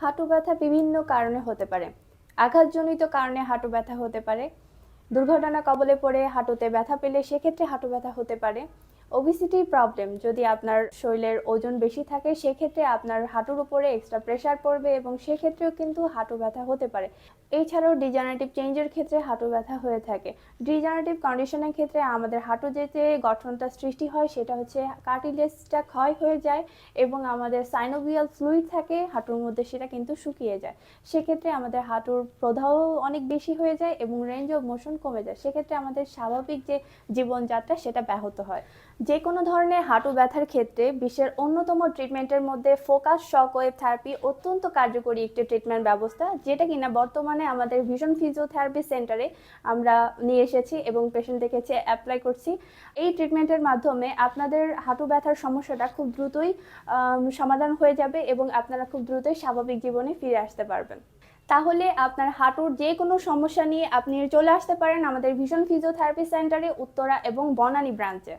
হাঁটু ব্যথা বিভিন্ন কারণে হতে পারে। আঘাতজনিত কারণে হাঁটু ব্যথা হতে পারে। দুর্ঘটনা কবলে পড়ে হাঁটুতে ব্যথা পেলে সেক্ষেত্রে হাঁটু ব্যথা হতে পারে। ওবিসিটি প্রবলেম যদি আপনার শরীরের ওজন বেশি থাকে, সেক্ষেত্রে আপনার হাঁটুর উপরে এক্সট্রা প্রেশার পড়বে এবং সেক্ষেত্রেও কিন্তু হাঁটু ব্যথা হতে পারে। এছাড়াও ডিজেনারেটিভ চেঞ্জের ক্ষেত্রে হাঁটু ব্যথা হয়ে থাকে। ডিজেনারেটিভ কন্ডিশনের ক্ষেত্রে আমাদের হাঁটু যে যে গঠনটা সৃষ্টি হয়, সেটা হচ্ছে কার্টিলেজটা ক্ষয় হয়ে যায় এবং আমাদের সাইনোভিয়াল ফ্লুইড থাকে, হাঁটুর মধ্যে সেটা কিন্তু শুকিয়ে যায়। সেক্ষেত্রে আমাদের হাঁটুর প্রদাহ অনেক বেশি হয়ে যায় এবং রেঞ্জ অফ মোশন কমে যায়। সেক্ষেত্রে আমাদের স্বাভাবিক যে জীবনযাত্রা, সেটা ব্যাহত হয়। যে কোনো ধরনের হাঁটু ব্যথার ক্ষেত্রে বিশ্বের অন্যতম ট্রিটমেন্টের মধ্যে ফোকাস শক ওয়েভ থেরাপি অত্যন্ত কার্যকরী একটি ট্রিটমেন্ট ব্যবস্থা, যেটা কিনা বর্তমানে আমাদের ভিশন ফিজিওথেরাপি সেন্টারে আমরা নিয়ে এসেছি এবং পেশেন্ট দেখেছি অ্যাপ্লাই করছি। এই ট্রিটমেন্টের মাধ্যমে আপনাদের হাঁটু ব্যথার সমস্যাটা খুব দ্রুতই সমাধান হয়ে যাবে এবং আপনারা খুব দ্রুতই স্বাভাবিক জীবনে ফিরে আসতে পারবেন। তাহলে আপনার হাঁটুর যে কোনো সমস্যা নিয়ে আপনি চলে আসতে পারেন আমাদের ভিশন ফিজিওথেরাপি সেন্টারে উত্তরা এবং বনানী ব্রাঞ্চে